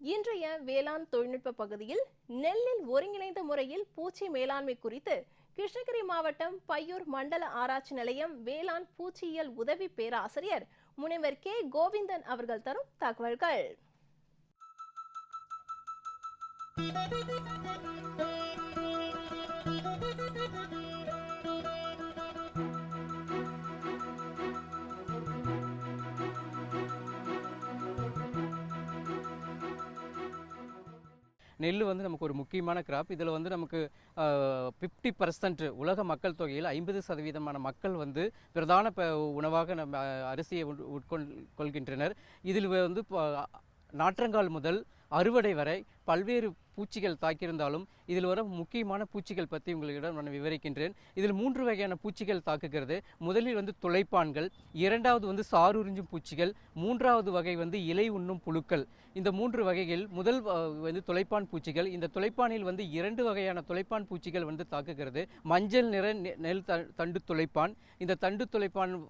இன்றைய வேளாண் தொழில்நுட்ப பகுதியில் நெல்லில் ஒருங்கிணைந்த முறையில் பூச்சி மேலாண்மை குறித்து கிருஷ்ணகிரி மாவட்டம் பையூர் மண்டல ஆராய்ச்சி நிலையம் வேளாண் பூச்சியியல் உதவி பேராசிரியர் முனைவர் கே. கோவிந்தன் அவர்கள் தரும் தகவல்கள். நெல் வந்து நமக்கு ஒரு முக்கியமான கிராப் இதில் வந்து நமக்கு ஃபிஃப்டி பர்சன்ட் உலக மக்கள் தொகையில் ஐம்பது சதவீதமான மக்கள் வந்து பிரதான உணவாக நம்ம அரிசியை உட்கொள் கொள்கின்றனர். இதில் வந்து நாற்றங்கால் முதல் அறுவடை வரை பல்வேறு பூச்சிகள் தாக்கியிருந்தாலும் இதில் வர முக்கியமான பூச்சிகள் பற்றி உங்களிடம் நான் விவரிக்கின்றேன். இதில் மூன்று வகையான பூச்சிகள் தாக்குகிறது. முதலில் வந்து துளைப்பான்கள் இரண்டாவது வந்து சாருறிஞ்சும் பூச்சிகள் மூன்றாவது வகை வந்து இலை உண்ணும் புழுக்கள். இந்த மூன்று வகைகள் முதல் வந்து துளைப்பான் பூச்சிகள். இந்த துளைப்பானில் வந்து இரண்டு வகையான துளைப்பான் பூச்சிகள் வந்து தாக்குகிறது. மஞ்சள் நிற நெ- நெல் தண்டு துளைப்பான். இந்த தண்டு துளைப்பான்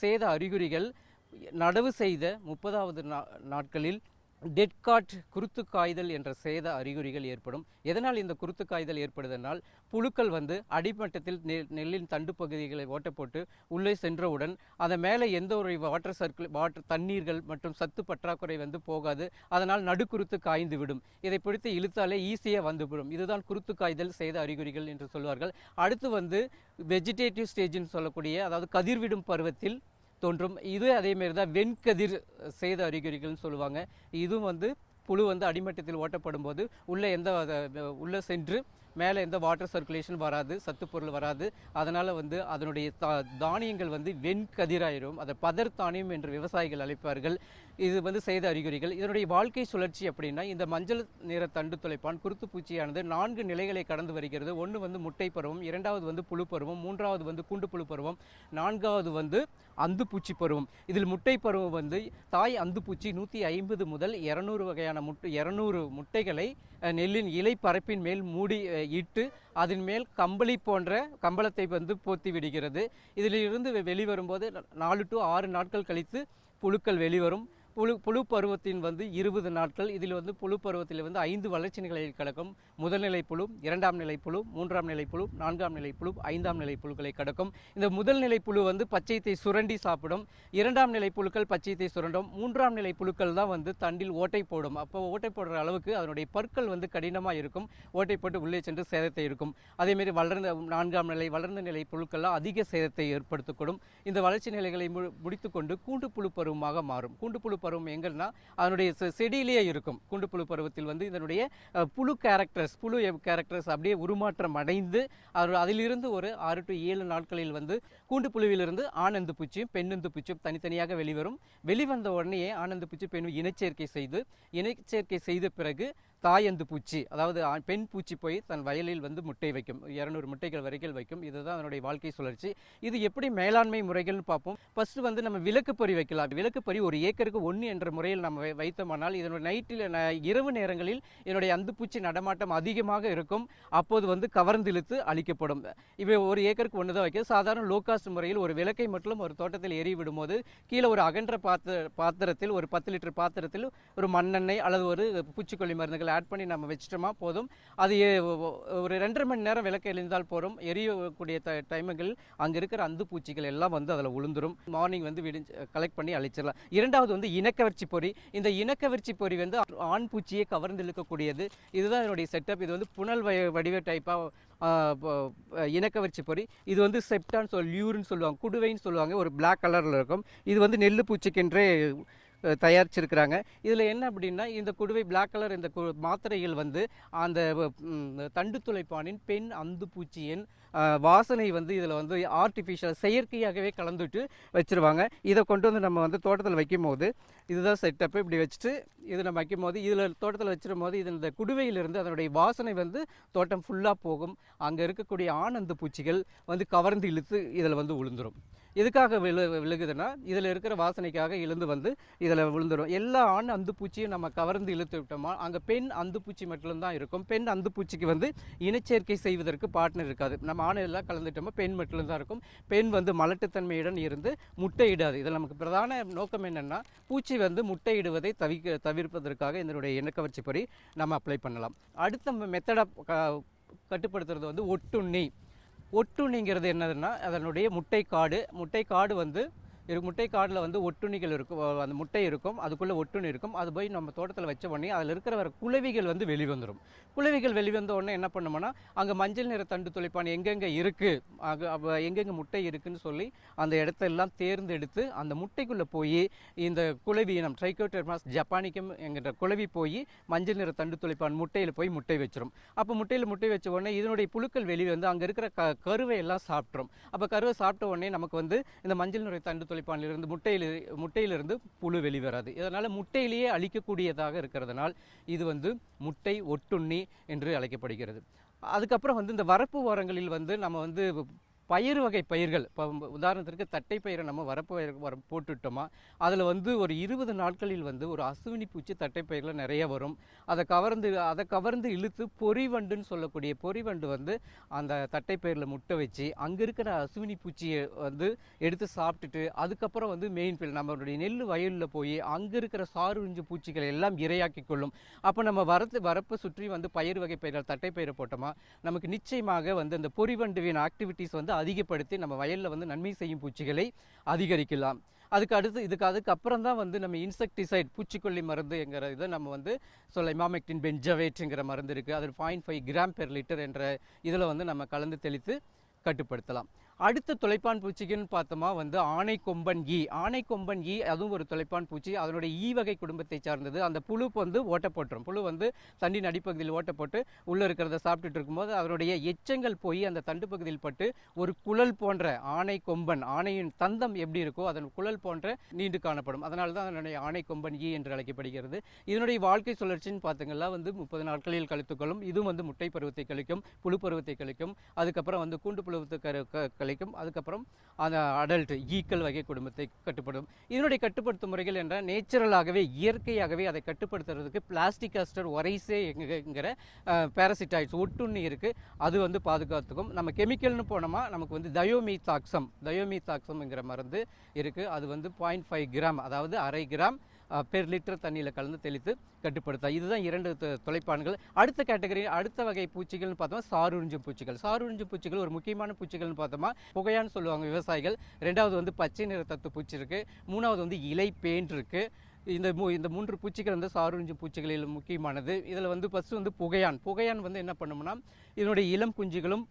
சேத அறிகுறிகள் நடவு செய்த முப்பதாவது நா- நாட்களில் டெட் காட் குருத்து காய்தல் என்ற சேத அறிகுறிகள் ஏற்படும். எதனால் இந்த குருத்து காய்தல் ஏற்படுதனால் புழுக்கள் வந்து அடிமட்டத்தில் நெ- நெல்லின் தண்டு பகுதிகளை ஓட்ட போட்டு உள்ளே சென்றவுடன் அதை மேலே எந்த ஒரு வாட்டர் சர்க்கிள் வாட்டர் தண்ணீர்கள் மற்றும் சத்து பற்றாக்குறை வந்து போகாது. அதனால் நடுக்குருத்து காய்ந்து விடும். இதை பிடித்து இழுத்தாலே ஈஸியாக வந்துவிடும். இதுதான் குருத்து காய்தல் சேத அறிகுறிகள் என்று சொல்வார்கள். அடுத்து வந்து வெஜிடேட்டிவ் ஸ்டேஜ்னு சொல்லக்கூடிய அதாவது கதிர்விடும் பருவத்தில் தோன்றும். இது அதேமாரி தான் வெண்கதிர் சேத அறிகுறிகள்னு சொல்லுவாங்க. இதுவும் வந்து புழு வந்து அடிமட்டத்தில் ஓட்டப்படும் போது உள்ளே எந்த உள்ளே சென்று மேலே எந்த வாட்டர் சர்க்குலேஷன் வராது சத்துப்பொருள் வராது. அதனால் வந்து அதனுடைய தா தானியங்கள் வந்து வெண்கதிராயிரும். அதை பதர் தானியம் என்று விவசாயிகள் அழைப்பார்கள். இது வந்து செய்த அறிகுறிகள். இதனுடைய வாழ்க்கை சுழற்சி அப்படின்னா இந்த மஞ்சள் நிற தண்டு துளைப்பான் குருத்து பூச்சியானது நான்கு நிலைகளை கடந்து வருகிறது. ஒன்று வந்து முட்டை பருவம் இரண்டாவது வந்து புழு பருவம் மூன்றாவது வந்து கூண்டு புழு பருவம் நான்காவது வந்து அந்துப்பூச்சி பருவம். இதில் முட்டை பருவம் வந்து தாய் அந்துப்பூச்சி நூற்றி ஐம்பது முதல் இரநூறு வகையான முட்டை இரநூறு முட்டைகளை நெல்லின் இலை பரப்பின் மேல் மூடி இட்டு அதன் மேல் கம்பளி போன்ற கம்பளத்தை வந்து போத்தி விடுகிறது. இதிலிருந்து வெ- வெளிவரும்போது நாலு டு ஆறு நாட்கள் கழித்து புழுக்கள் வெளிவரும். புழு புழு பருவத்தின் வந்து இருபது நாட்கள் இதில் வந்து புழு பருவத்தில் வந்து ஐந்து வளர்ச்சி நிலையில் கடக்கும் முதல்நிலை புழு இரண்டாம் நிலை புழு மூன்றாம் நிலை புழு நான்காம் நிலை புழு ஐந்தாம் நிலை புழுக்களை கடக்கும். இந்த முதல் நிலை புழு வந்து பச்சையத்தை சுரண்டி சாப்பிடும். இரண்டாம் நிலை புழுக்கள் பச்சையத்தை சுரண்டும். மூன்றாம் நிலை புழுக்கள் தான் வந்து தண்டில் ஓட்டை போடும். அப்போ ஓட்டை போடுற அளவுக்கு அதனுடைய பற்கள் வந்து கடினமாக இருக்கும். ஓட்டை போட்டு உள்ளே சென்று சேதத்தை இருக்கும் அதேமாரி வளர்ந்த நான்காம் நிலை வளர்ந்த நிலை புழுக்கள்லாம் அதிக சேதத்தை ஏற்படுத்தக்கூடும். இந்த வளர்ச்சி நிலைகளை மு முடித்துக்கொண்டு கூண்டு புழு பருவமாக மாறும். கூண்டு புழு பருவம் எங்கன்னா அதனுடைய செடியிலேயே இருக்கும். கூண்டு புழு பருவத்தில் வந்து இதனுடைய புழு கேரக்டர்ஸ் புழு கேரக்டர்ஸ் அப்படியே உருமாற்றம் அடைந்து அதிலிருந்து ஒரு ஆறு டு ஏழு நாட்களில் வந்து கூண்டு புழுவிலிருந்து ஆனந்து பூச்சியும் பெண்ணந்து பூச்சியும் தனித்தனியாக வெளிவரும். வெளிவந்த உடனேயே ஆனந்து பூச்சி பெண் இனச்சேர்க்கை செய்து இனச்சேர்க்கை செய்த பிறகு தாயந்து பூச்சி அதாவது ஆண்- பெண் பூச்சி போய் தன் வயலில் வந்து முட்டை வைக்கும். இரநூறு முட்டைகள் வரைக்கும் வைக்கும். இதுதான் அதனுடைய வாழ்க்கை சுழற்சி. இது எப்படி மேலாண்மை முறைகள்னு பார்ப்போம். ஃபர்ஸ்ட் வந்து நம்ம விளக்கு பொறி வைக்கலாம். விளக்கு பொறி ஒரு ஏக்கருக்கு ஒன்று என்ற முறையில் நம்ம வை- வைத்தோமானால் இதனுடைய நைட்டில் இரவு நேரங்களில் இதனுடைய அந்துப்பூச்சி நடமாட்டம் அதிகமாக இருக்கும். அப்போது வந்து கவர்ந்து இழுத்து அழிக்கப்படும். இவை ஒரு ஏக்கருக்கு ஒன்று தான் வைக்க சாதாரண லோகாஸ்ட் முறையில் ஒரு விளக்கை மட்டும் ஒரு தோட்டத்தில் எரி விடும்போது கீழே ஒரு அகன்ற பாத்திர பாத்திரத்தில் ஒரு பத்து லிட்டர் பாத்திரத்தில் ஒரு மண்ணெண்ணெய் அல்லது ஒரு பூச்சிக்கொல்லி மருந்துகள் ஆட் பண்ணி நம்ம வச்சிட்டோமா போதும். அது ஒரு ரெண்டரை மணி நேரம் விளக்கு எழுந்தால் போதும். எரியக்கூடிய ட டைமுகள் அங்கே இருக்கிற அந்து பூச்சிகள் எல்லாம் வந்து அதில் உளுந்துரும். மார்னிங் வந்து விடிஞ்சு கலெக்ட் பண்ணி அழிச்சிடலாம். இரண்டாவது வந்து இனக்கவர்ச்சி பொறி. இந்த இனக்கவர்ச்சி பொறி வந்து ஆண் பூச்சியை கவர்ந்து இழுக்கக்கூடியது. இதுதான் என்னுடைய செட்டப் இது வந்து புனல் வ- வடிவ டைப்பாக இனக்கவர்ச்சி பொறி. இது வந்து செப்டான்னு சொல் லியூர்னு சொல்லுவாங்க. குடுவைன்னு சொல்லுவாங்க. ஒரு பிளாக் கலரில் இருக்கும். இது வந்து நெல் பூச்சிக்கென்றே தயாரிச்சிருக்கிறாங்க. இதில் என்ன அப்படின்னா இந்த குடுவை பிளாக் கலர் இந்த கு- மாத்திரைகள் வந்து அந்த தண்டு துளைப்பானின் பெண் அந்து பூச்சியின் வாசனை வந்து இதில் வந்து ஆர்டிஃபிஷியல் செயற்கையாகவே கலந்துட்டு வச்சிருவாங்க. இதை கொண்டு வந்து நம்ம வந்து தோட்டத்தில் வைக்கும் போது இதுதான் செட்டப்பு இப்படி வச்சுட்டு இது நம்ம வைக்கும் போது இதில் தோட்டத்தில் வச்சிடும் போது இது இந்த குடுவையிலிருந்து அதனுடைய வாசனை வந்து தோட்டம் ஃபுல்லாக போகும். அங்கே இருக்கக்கூடிய ஆனந்த பூச்சிகள் வந்து கவர்ந்து இழுத்து இதில் வந்து உளுந்துடும் எதுக்காக விழு விழுகுதுன்னா இதில் இருக்கிற வாசனைக்காக இழுந்து வந்து இதில் விழுந்துடும் எல்லா ஆண் அந்துப்பூச்சியும் நம்ம கவர்ந்து இழுத்து விட்டோமா அங்கே பெண் அந்துப்பூச்சி மட்டும்தான் இருக்கும். பெண் அந்துப்பூச்சிக்கு வந்து இனச்சேர்க்கை செய்வதற்கு பார்ட்னர் இருக்காது. நம்ம ஆண் எல்லாம் கலந்துட்டோமா பெண் மட்டும்தான் இருக்கும். பெண் வந்து மலட்டுத்தன்மையுடன் இருந்து முட்டையிடாது. இதில் நமக்கு பிரதான நோக்கம் என்னென்னா பூச்சி வந்து முட்டையிடுவதை தவிக்க தவிர்ப்பதற்காக இதனுடைய இனக்கவர்ச்சி படி நம்ம அப்ளை பண்ணலாம். அடுத்த மெத்தடை கட்டுப்படுத்துறது வந்து ஒட்டுண்ணி. ஒட்டுண்ணிங்கிறது என்னதுன்னா அதனுடைய முட்டை காடு முட்டை காடு வந்து இரு முட்டை காடில் வந்து ஒட்டுணிகள் இருக்கும் அந்த முட்டை இருக்கும் அதுக்குள்ளே ஒட்டுணி இருக்கும். அது போய் நம்ம தோட்டத்தில் வச்ச உடனே அதில் இருக்கிற வர குளவிகள் வந்து வெளிவந்துடும் குளவிகள் வெளிவந்த உடனே என்ன பண்ணுமோன்னா அங்கே மஞ்சள் நிற தண்டு துளைப்பான் எங்கெங்கே இருக்குது அங்கே எங்கெங்கே முட்டை இருக்குதுன்னு சொல்லி அந்த இடத்தெல்லாம் தேர்ந்தெடுத்து அந்த முட்டைக்குள்ளே போய் இந்த குளவி நம் ட்ரைகோட்டர்மாஸ் ஜப்பானிக்கம் என்கிற குளவி போய் மஞ்சள் நிற தண்டு துளைப்பான் முட்டையில் போய் முட்டை வச்சிடும் அப்போ முட்டையில் முட்டை வச்ச உடனே இதனுடைய புழுக்கள் வெளிவந்து அங்கே இருக்கிற க கருவை எல்லாம் சாப்பிட்ரும் அப்போ கருவை சாப்பிட்ட உடனே நமக்கு வந்து இந்த மஞ்சள் நிற தண்டு துளைப்பானிலிருந்து முட்டையில் முட்டையிலிருந்து புழு வெளிவராது. இதனால் முட்டையிலேயே அழிக்கக்கூடியதாக இருக்கிறதுனால் இது வந்து முட்டை ஒட்டுண்ணி என்று அழைக்கப்படுகிறது. அதுக்கப்புறம் வந்து இந்த வரப்பு ஓரங்களில் வந்து நம்ம வந்து பயிர் வகை பயிர்கள். இப்போ உதாரணத்திற்கு தட்டை பயிரை நம்ம வரப்பு பயிர் வர போட்டுட்டோமா அதில் வந்து ஒரு இருபது நாட்களில் வந்து ஒரு அசுவினி பூச்சி தட்டை பயிரில் நிறைய வரும். அதை கவர்ந்து அதை கவர்ந்து இழுத்து பொறிவண்டுன்னு சொல்லக்கூடிய பொறிவண்டு வந்து அந்த தட்டை பயிரில் முட்டை வச்சு அங்கே இருக்கிற அசுவினி பூச்சியை வந்து எடுத்து சாப்பிட்டுட்டு அதுக்கப்புறம் வந்து மெயின் ஃபீல்ட் நம்மளுடைய நெல் வயலில் போய் அங்கே இருக்கிற சாருஞ்சு பூச்சிகளை எல்லாம் இரையாக்கி கொள்ளும். அப்போ நம்ம வரத்து வரப்பை சுற்றி வந்து பயிர் வகை பயிர்கள் தட்டை பயிரை போட்டோமா நமக்கு நிச்சயமாக வந்து அந்த பொறிவண்டுவின் ஆக்டிவிட்டீஸ் வந்து அதிகப்படுத்தி நம்ம வயலில் வந்து நன்மை செய்யும் பூச்சிகளை அதிகரிக்கலாம். அதுக்கு அடுத்து இதுக்கு அதுக்கு அப்புறம் தான் வந்து நம்ம இன்செக்டிசைட் பூச்சிக்கொல்லி மருந்துங்கிற இதை நம்ம வந்து சொல்ல இமாமெக்டின் பென்ஜவேட்ங்கிற மருந்து இருக்குது அது point five gram per litre என்ற இதில் வந்து நம்ம கலந்து தெளித்து கட்டுப்படுத்தலாம். அடுத்த தொலைப்பான் பூச்சிக்குன்னு பார்த்தோமா வந்து ஆனைக்கொம்பன் ஈ. ஆனைக்கொம்பன் ஈ அதுவும் ஒரு தொலைப்பான் பூச்சி. அதனுடைய ஈ வகை குடும்பத்தை சார்ந்தது. அந்த புழு வந்து ஓட்ட போட்டுரும். புழு வந்து தண்டின் அடிப்பகுதியில் ஓட்ட போட்டு உள்ளே இருக்கிறத சாப்பிட்டுட்டு இருக்கும்போது அதனுடைய எச்சங்கள் போய் அந்த தண்டு பகுதியில் பட்டு ஒரு குழல் போன்ற ஆனை கொம்பன் ஆணையின் தந்தம் எப்படி இருக்கோ அதன் குழல் போன்ற நீண்டு காணப்படும். அதனால தான் அதனுடைய ஆனை கொம்பன் ஈ என்று அழைக்கப்படுகிறது. இதனுடைய வாழ்க்கை சுழற்சின்னு பார்த்தீங்கன்னா வந்து முப்பது நாட்களில் கழித்துக்கொள்ளும். இதுவும் வந்து முட்டை பருவத்தை கழிக்கும் புழு பருவத்தை கழிக்கும். அதுக்கப்புறம் வந்து கூண்டு புழுவத்தை கலைக்கும் கழிக்கும். அதுக்கப்புறம் அந்த அடல்ட் ஈக்கள் வகை குடும்பத்தை கட்டுப்படும். இதனுடைய கட்டுப்படுத்தும் முறைகள் என்ற நேச்சுரலாகவே இயற்கையாகவே அதை கட்டுப்படுத்துறதுக்கு பிளாஸ்டிக் அஸ்டர் ஒரைசே என்கிற பேரசிட்டாய்ட்ஸ் ஒட்டுண்ணி இருக்குது அது வந்து பாதுகாத்துக்கும். நம்ம கெமிக்கல்னு போனோமா நமக்கு வந்து தயோமீதாக்சம் தயோமீதாக்சம்ங்கிற மருந்து இருக்குது அது வந்து பாயிண்ட் ஃபைவ் கிராம் அதாவது அரை கிராம் பெர் லிட்டர் தண்ணியில் கலந்து தெளித்து கட்டுப்படுத்தா இதுதான் இரண்டு தொலைப்பான்கள். அடுத்த கேட்டகரி அடுத்த வகை பூச்சிகள்னு பார்த்தோம்னா சாருறிஞ்சு பூச்சிகள். சாருறிஞ்சு பூச்சிகள் ஒரு முக்கியமான பூச்சிகள்னு பார்த்தோமா புகையான்னு சொல்லுவாங்க விவசாயிகள். ரெண்டாவது வந்து பச்சை நிற தத்து பூச்சி இருக்குது மூணாவது வந்து இலை பேன் இருக்குது இந்த மூ இந்த மூன்று பூச்சிகள் வந்து சாருறிஞ்சு பூச்சிகளில் முக்கியமானது. இதில் வந்து ஃபஸ்ட்டு வந்து புகையான். புகையான் வந்து என்ன பண்ணும்னா இதனுடைய இளம் குஞ்சுகளும்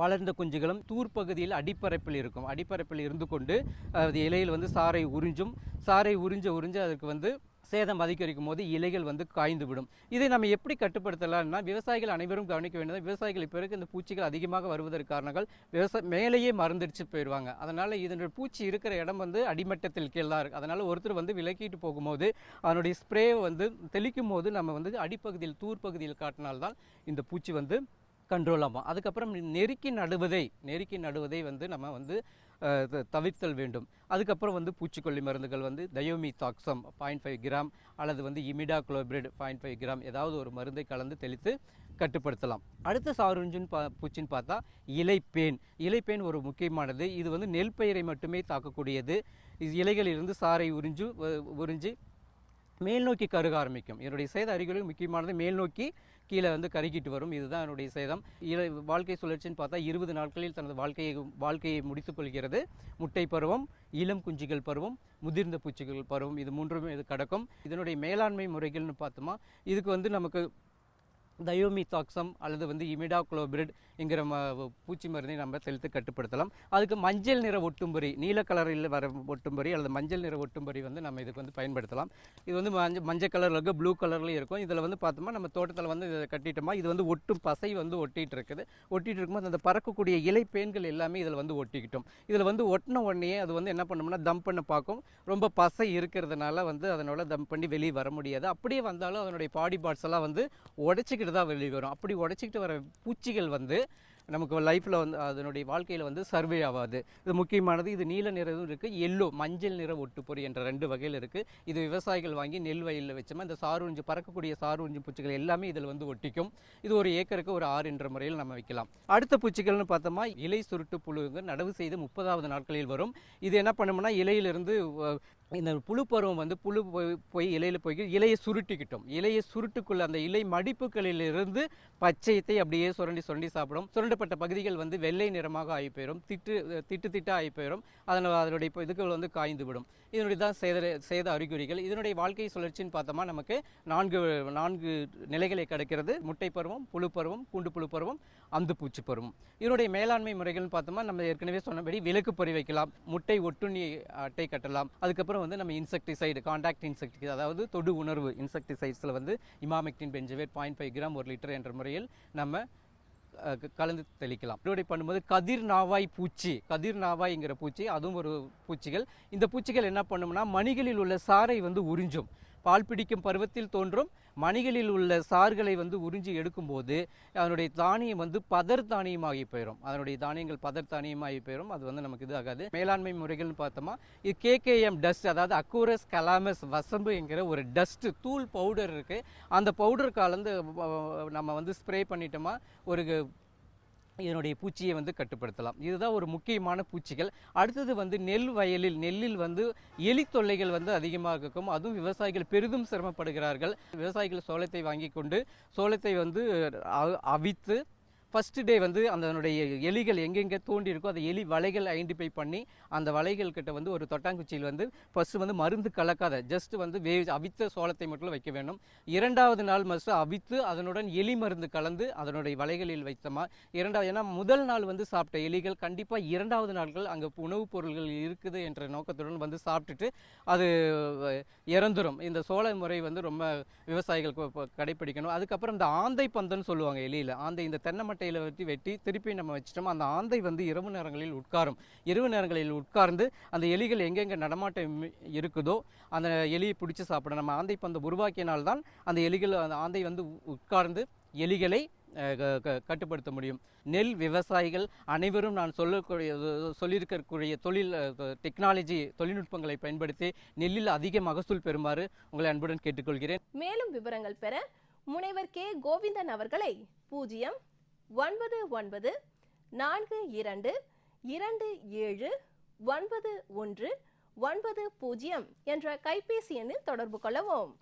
வளர்ந்த குஞ்சுகளும் தூர்ப்பகுதியில் அடிப்பரப்பில் இருக்கும். அடிப்பரப்பில் இருந்து கொண்டு அது இலையில் வந்து சாறை உறிஞ்சும். சாறை உறிஞ்ச உறிஞ்சு அதுக்கு வந்து சேதம் அதிகரிக்கும் போது இலைகள் வந்து காய்ந்து விடும். இதை நம்ம எப்படி கட்டுப்படுத்தலாம்னா விவசாயிகள் அனைவரும் கவனிக்க வேண்டியது விவசாயிகள் பிறகு இந்த பூச்சிகள் அதிகமாக வருவதற்கு காரணங்கள் விவசாய மேலேயே மறந்துடுச்சு போயிடுவாங்க. அதனால் இதனுடைய பூச்சி இருக்கிற இடம் வந்து அடிமட்டத்தில் கீழே இருக்குது அதனால் ஒருத்தர் வந்து விலக்கிட்டு போகும்போது அதனுடைய ஸ்ப்ரே வந்து தெளிக்கும் போது நம்ம வந்து அடிப்பகுதியில் தூர் பகுதியில் காட்டினால்தான் இந்த பூச்சி வந்து கண்ட்ரோல் ஆகும் அதுக்கப்புறம் நெருக்கி நடுவதை நெருக்கி நடுவதை வந்து நம்ம வந்து த- தவிர்த்தல் வேண்டும். அதுக்கப்புறம் வந்து பூச்சிக்கொல்லி மருந்துகள் வந்து thiamethoxam point five gram அல்லது வந்து imidacloprid point five gram ஏதாவது ஒரு மருந்தை கலந்து தெளித்து கட்டுப்படுத்தலாம். அடுத்த சாருஞ்சுன்னு பா பூச்சின்னு பார்த்தா இலைப்பேன். இலைப்பேன் ஒரு முக்கியமானது. இது வந்து நெல் பயிரை மட்டுமே தாக்கக்கூடியது. இது இலைகளிலிருந்து சாறை உறிஞ்சு உறிஞ்சு உறிஞ்சி கருக ஆரம்பிக்கும். என்னுடைய சேத அறிகுறிகள் முக்கியமானது மேல் நோக்கி கீழே வந்து கருகிட்டு வரும். இதுதான் என்னுடைய சேதம். இல வாழ்க்கை சுழற்சின்னு பார்த்தா இருபது நாட்களில் தனது வாழ்க்கையை வாழ்க்கையை முடித்துக்கொள்கிறது முட்டை பருவம் இளம் குஞ்சுகள் பருவம் முதிர்ந்த பூச்சிகள் பருவம் இது மூன்றுமே இது கடக்கும். இதனுடைய மேலாண்மை முறைகள்னு பார்த்தோமா இதுக்கு வந்து நமக்கு தயோமிதாக்சம் அல்லது வந்து இமிடாக்ளோபிரிட் என்கிற ம பூச்சி மருந்தை நம்ம தெளித்து கட்டுப்படுத்தலாம். அதுக்கு மஞ்சள் நிற ஒட்டும்பொறி நீல கலரில் வர ஒட்டும்பொறி அல்லது மஞ்சள் நிற ஒட்டும்பொறி வந்து நம்ம இதுக்கு வந்து பயன்படுத்தலாம். இது வந்து மஞ்சள் மஞ்சள் கலரில் இருக்குது ப்ளூ கலர்லேயும் இருக்கும். இதில் வந்து பார்த்தோமா நம்ம தோட்டத்தில் வந்து இதை கட்டிட்டோமா இது வந்து ஒட்டும் பசை வந்து ஒட்டிகிட்டு இருக்குது. ஒட்டிகிட்டு இருக்கும்போது அந்த பறக்கக்கூடிய இலை பேன்கள் எல்லாமே இதில் வந்து ஒட்டிக்கிட்டோம். இதில் வந்து ஒட்டின உடனே அது வந்து என்ன பண்ணோம்னா தம் பண்ண பார்க்கும். ரொம்ப பசை இருக்கிறதுனால வந்து அதனால் தம் பண்ணி வெளியே வர முடியாது. அப்படியே வந்தாலும் அதனுடைய பாடி பார்ட்ஸ் எல்லாம் வந்து உடச்சிக்கிட்டு தான் வெளியே வரும். அப்படி உடச்சிக்கிட்டு வர பூச்சிகள் வந்து நமக்கு லைஃப்பில் வந்து அதனுடைய வாழ்க்கையில் வந்து சர்வே ஆகாது இது முக்கியமானது இது நீல நிறமும் இருக்குது எல்லோ மஞ்சள் நிற ஒட்டுப்பொறி என்ற ரெண்டு வகையில் இருக்குது இது விவசாயிகள் வாங்கி நெல் வயலில் வச்சோமா இந்த சாரூஞ்சு பறக்கக்கூடிய சாரூஞ்சு பூச்சிகள் எல்லாமே இதில் வந்து ஒட்டிக்கும். இது ஒரு ஏக்கருக்கு ஒரு ஆறு என்ற முறையில் நம்ம வைக்கலாம் அடுத்த பூச்சிகள்னு பார்த்தோமா இலை சுருட்டு புழுங்க நடவு செய்து முப்பதாவது நாட்களில் வரும். இது என்ன பண்ணும்னா இலையிலிருந்து இந்த புழு பருவம் வந்து புழு போய் போய் இலையில் போய் இலையை சுருட்டிக்கிட்டோம். இலையை சுருட்டுக்குள்ள அந்த இலை மடிப்புகளிலிருந்து பச்சையத்தை அப்படியே சுரண்டி சுரண்டி சாப்பிடும். சுரண்டப்பட்ட பகுதிகள் வந்து வெள்ளை நிறமாக ஆகி போயிடும் திட்டு திட்டு திட்டாக ஆகி போயிடும் அதனால் அதனுடைய இப்போ இதுகள் வந்து காய்ந்து விடும் இதனுடைய தான் சேத சேத அறிகுறிகள். இதனுடைய வாழ்க்கை சுழற்சின்னு பார்த்தோமா நமக்கு நான்கு நான்கு நிலைகளை கிடைக்கிறது. முட்டை பருவம் புழு பருவம் கூண்டு புழு பருவம் அந்து பூச்சி பருவம். இதனுடைய மேலாண்மை முறைகள்னு பார்த்தோமா நம்ம ஏற்கனவே சொன்னபடி விலக்கு பறி வைக்கலாம். முட்டை ஒட்டுண்ணி அட்டை கட்டலாம். அதுக்கப்புறம் வந்து நம்ம இன்செக்டிசைடு காண்டாக்ட் இன்செக்டிசைடு அதாவது தொடு உணர்வு இன்செக்டிசைட்ஸில் வந்து emamectin benzoate point five gram ஒரு லிட்டர் என்ற முறையில் நம்ம கலந்து தெளிக்கலாம். இதோடைய பண்ணும்போது கதிர் நாவாய் பூச்சி கதிர் நாவாய்ங்கிற பூச்சி அதுவும் ஒரு பூச்சிகள். இந்த பூச்சிகள் என்ன பண்ணும்னா மணிகளில் உள்ள சாறை வந்து உறிஞ்சும். பால் பிடிக்கும் பருவத்தில் தோன்றும் மணிகளில் உள்ள சாறுகளை வந்து உறிஞ்சி எடுக்கும்போது அதனுடைய தானியம் வந்து பதர் தானியமாகி போயிடும் அதனுடைய தானியங்கள் பதர் தானியமாகி போயிடும் அது வந்து நமக்கு இது ஆகாது. மேலாண்மை முறைகள்னு பார்த்தோமா இது கேகேஎம் டஸ்ட் அதாவது அக்கூரஸ் கலாமஸ் வசம்பு என்கிற ஒரு டஸ்ட்டு தூள் பவுடர் இருக்குது அந்த பவுடர் கலந்து நம்ம வந்து ஸ்ப்ரே பண்ணிட்டோமா ஒரு இதனுடைய பூச்சியை வந்து கட்டுப்படுத்தலாம். இதுதான் ஒரு முக்கியமான பூச்சிகள். அடுத்தது வந்து நெல் வயலில் நெல்லில் வந்து எலி தொல்லைகள் வந்து அதிகமாக இருக்கும். அதுவும் விவசாயிகள் பெரிதும் சிரமப்படுகிறார்கள். விவசாயிகள் சோளத்தை வாங்கி கொண்டு சோளத்தை வந்து அவித்து ஃபஸ்ட்டு டே வந்து அதனுடைய எலிகள் எங்கெங்கே தோண்டி இருக்கோ அந்த எலி வலைகள் ஐடென்டிஃபை பண்ணி அந்த வலைகள் கிட்ட வந்து ஒரு தொட்டாங்குச்சியில் வந்து ஃபஸ்ட்டு வந்து மருந்து கலக்காத ஜஸ்ட் வந்து வே அவித்த சோளத்தை மட்டும் வைக்க வேண்டும். இரண்டாவது நாள் மஸ்ட் அவித்து அதனுடன் எலி மருந்து கலந்து அதனுடைய வலைகளில் வைத்தமா இரண்டாவது ஏன்னா முதல் நாள் வந்து சாப்பிட்ட எலிகள் கண்டிப்பாக இரண்டாவது நாட்கள் அங்கே உணவுப் பொருள்கள் இருக்குது என்ற நோக்கத்துடன் வந்து சாப்பிட்டுட்டு அது இறந்துடும் இறந்துரும். இந்த சோள முறை வந்து ரொம்ப விவசாயிகள் கடைபிடிக்கணும் கடைப்பிடிக்கணும். அதுக்கப்புறம் இந்த ஆந்தை பந்தன்னு சொல்லுவாங்க எலியில் ஆந்தை இந்த தென்னை மட்டையில் வெட்டி வெட்டி திருப்பி நம்ம வச்சிட்டோம் அந்த ஆந்தை வந்து இரவு நேரங்களில் உட்காரும். இரவு நேரங்களில் உட்கார்ந்து அந்த எலிகள் எங்கெங்கே நடமாட்டம் இருக்குதோ அந்த எலியை பிடிச்சி சாப்பிடும் நம்ம ஆந்தை பந்து உருவாக்கினால்தான் அந்த எலிகள் அந்த ஆந்தை வந்து உட்கார்ந்து எலிகளை கட்டுப்படுத்த முடியும். நெல் விவசாயிகள் அனைவரும் நான் சொல்லக்கூடிய சொல்லியிருக்கக்கூடிய தொழில் டெக்னாலஜி தொழில்நுட்பங்களை பயன்படுத்தி நெல்லில் அதிக மகசூல் பெறுமாறு உங்களை அன்புடன் கேட்டுக்கொள்கிறேன். மேலும் விவரங்கள் பெற முனைவர் கே. கோவிந்தன் அவர்களை பூஜ்ஜியம் ஒன்பது ஒன்பது நான்கு இரண்டு இரண்டு ஏழு ஒன்பது ஒன்று ஒன்பது பூஜ்ஜியம் என்ற கைபேசி எண்ணில் தொடர்பு கொள்ளவும்.